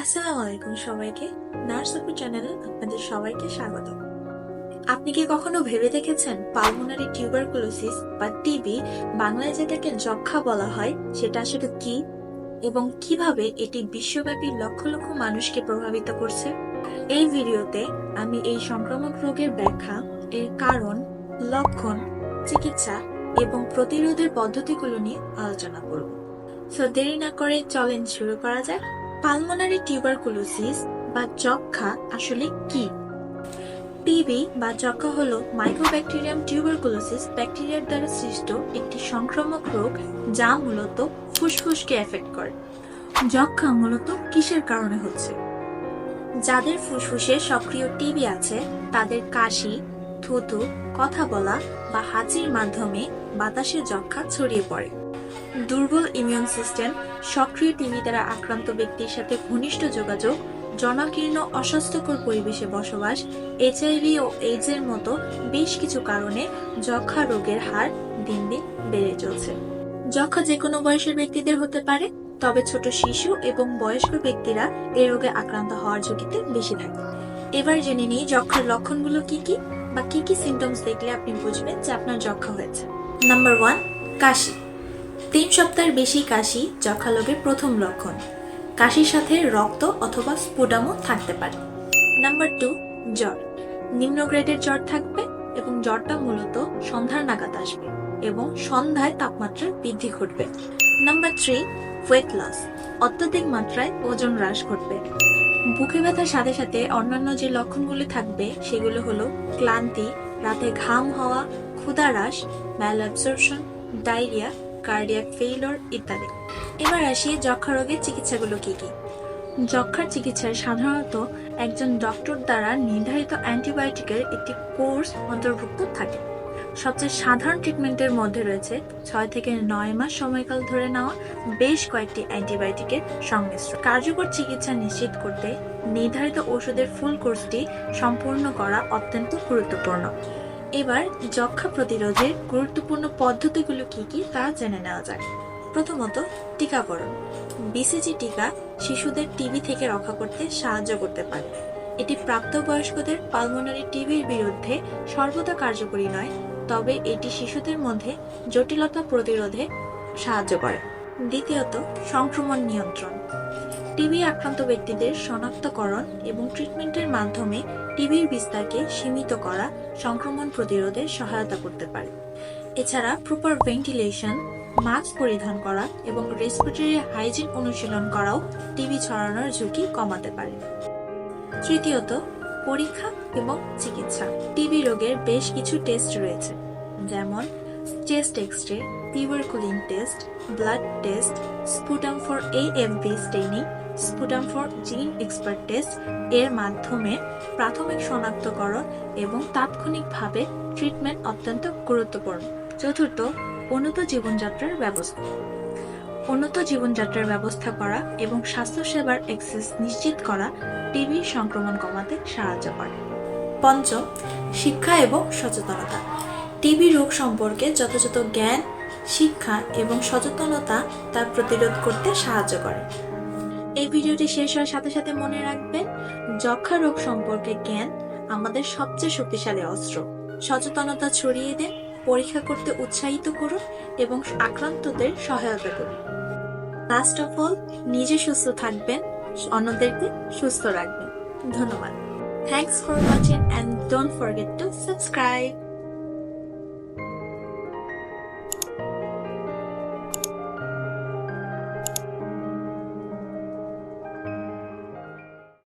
আসসালামু আলাইকুম সবাইকে নার্স অপু চ্যানেলে আপনাদের সবাইকে স্বাগত। আপনি কি কখনো ভেবে দেখেছেন পালমোনারি টিউবারকুলোসিস বা টিবি বাংলায় যেটাকে যক্ষা বলা হয়, সেটা আসলে কি? এবং কীভাবে এটি বিশ্বব্যাপী লক্ষ লক্ষ মানুষকে প্রভাবিত করছে? এই ভিডিওতে আমি এই সংক্রামক রোগের ব্যাখ্যা, এর কারণ, লক্ষণ, চিকিৎসা এবং প্রতিরোধের পদ্ধতিগুলো নিয়ে আলোচনা করব। সো দেরি না করে চলেন শুরু করা যাক। পালমোনারি টিউবারকুলোসিস বা যক্ষা আসলে কি? টিবি বা যক্ষা হলো মাইক্রোব্যাকটেরিয়াম টিউবারকুলোসিস ব্যাকটেরিয়ার দ্বারা সৃষ্ট একটি সংক্রামক রোগ যা মূলত ফুসফুসকে এফেক্ট করে। যক্ষা মূলত কিসের কারণে হচ্ছে? যাদের ফুসফুসে সক্রিয় টিবি আছে, তাদের কাশি, থুতু, কথা বলা বা হাঁচির মাধ্যমে বাতাসে যক্ষা ছড়িয়ে পড়ে। দুর্বল ইমিউন সিস্টেম, সক্রিয় টিবি দ্বারা আক্রান্ত ব্যক্তির সাথে ঘনিষ্ঠ যোগাযোগ, জনাকীর্ণ, অস্বাস্থ্যকর পরিবেশে বসবাস এইচআইভি ও এইডস এর মতো বেশ কিছু কারণে যক্ষা রোগের হার দিন দিন বেড়ে চলছে। যক্ষা যে কোনো বয়সের ব্যক্তিদের হতে পারে, তবে ছোট শিশু এবং বয়স্ক ব্যক্তিরা এই রোগে আক্রান্ত হওয়ার ঝুঁকিতে বেশি থাকে। এবার জেনে নিই যক্ষার লক্ষণগুলো কি কি বা কি কি সিমটমস দেখলে আপনি বুঝবেন যে আপনার যক্ষা হয়েছে। নাম্বার ওয়ান কাশি। তিন সপ্তাহের বেশি কাশি যক্ষা রোগের প্রথম লক্ষণ। কাশির সাথে রক্ত অথবা স্পুডামও থাকতে পারে। নাম্বার টু, জ্বর। নিম্ন গ্রেডের জ্বর থাকবে এবং জ্বরটা মূলত সন্ধ্যার নাগাদ আসবে এবং সন্ধ্যায় তাপমাত্রা বৃদ্ধি ঘটবে। নাম্বার থ্রি ওয়েট লস অত্যধিক মাত্রায় ওজন হ্রাস ঘটবে। বুকে ব্যথার সাথে সাথে অন্যান্য যে লক্ষণগুলি থাকবে, সেগুলো হলো ক্লান্তি, রাতে ঘাম হওয়া ক্ষুধাহ্রাস ম্যালঅ্যাবসর্পশন ডায়রিয়া কার্ডিয়াক ফেইলর ইত্যাদি। এবার আসি যক্ষা রোগের চিকিৎসাগুলো কি কি? যক্ষার চিকিৎসায় সাধারণত একজন ডক্টর দ্বারা নির্ধারিত অ্যান্টিবায়োটিকের একটি কোর্স অন্তর্ভুক্ত থাকে। সবচেয়ে সাধারণ ট্রিটমেন্টের মধ্যে রয়েছে ছয় থেকে নয় মাস সময়কাল ধরে নেওয়া বেশ কয়েকটি অ্যান্টিবায়োটিকের সংমিশ্রণ। কার্যকর চিকিৎসা নিশ্চিত করতে নির্ধারিত ওষুধের ফুল কোর্সটি সম্পূর্ণ করা অত্যন্ত গুরুত্বপূর্ণ। এবার যক্ষা প্রতিরোধের গুরুত্বপূর্ণ পদ্ধতিগুলো কি কি তা জেনে নেওয়া যাক। প্রথমত, টিকাকরণ। বিসিজি টিকা শিশুদের টিবি থেকে রক্ষা করতে সাহায্য করতে পারে। এটি প্রাপ্তবয়স্কদের পালমোনারি টিবির বিরুদ্ধে সর্বদা কার্যকরী নয়, তবে এটি শিশুদের মধ্যে জটিলতা প্রতিরোধে সাহায্য করে। দ্বিতীয়ত, সংক্রমণ নিয়ন্ত্রণ। টিবি আক্রান্ত ব্যক্তিদের শনাক্তকরণ এবং ট্রিটমেন্টের মাধ্যমে টিবির বিস্তারকে সীমিত করা সংক্রমণ প্রতিরোধে সহায়তা করতে পারে। এছাড়া প্রপার ভেন্টিলেশন, মাস্ক পরিধান করা এবং রেসপিরেটরি হাইজিন অনুশীলন করাও টিবি ছড়ানোর ঝুঁকি কমাতে পারে। তৃতীয়ত, পরীক্ষা এবং চিকিৎসা। টিবি রোগের বেশ কিছু টেস্ট রয়েছে, যেমন chest X ray tuberculin test blood test sputum for AFB staining sputum for gene expert test এর মাধ্যমে প্রাথমিক শনাক্তকরণ এবং তাৎক্ষণিকভাবে ট্রিটমেন্ট অত্যন্ত গুরুত্বপূর্ণ। চতুর্থ, উন্নত জীবনযাত্রার ব্যবস্থা। উন্নত জীবনযাত্রার ব্যবস্থা করা এবং স্বাস্থ্যসেবার অ্যাক্সেস নিশ্চিত করা টিবির সংক্রমণ কমাতে সাহায্য করে। পঞ্চম, শিক্ষা এবং সচেতনতা। টিবি রোগ সম্পর্কে যথাযথ জ্ঞান, শিক্ষা এবং সচেতনতা তা প্রতিরোধ করতে সাহায্য করে। এই ভিডিওটি শেষ হওয়ার সাথে সাথে মনে রাখবেন যক্ষা রোগ সম্পর্কে জ্ঞান আমাদের সবচেয়ে শক্তিশালী অস্ত্র। সচেতনতা ছড়িয়ে দেন, পরীক্ষা করতে উৎসাহিত করুন এবং আক্রান্তদের সহায়তা করুন। লাস্ট অফ অল নিজে সুস্থ থাকবেন, অন্যদেরকে সুস্থ রাখবেন। ধন্যবাদ। Thanks for watching and don't forget to subscribe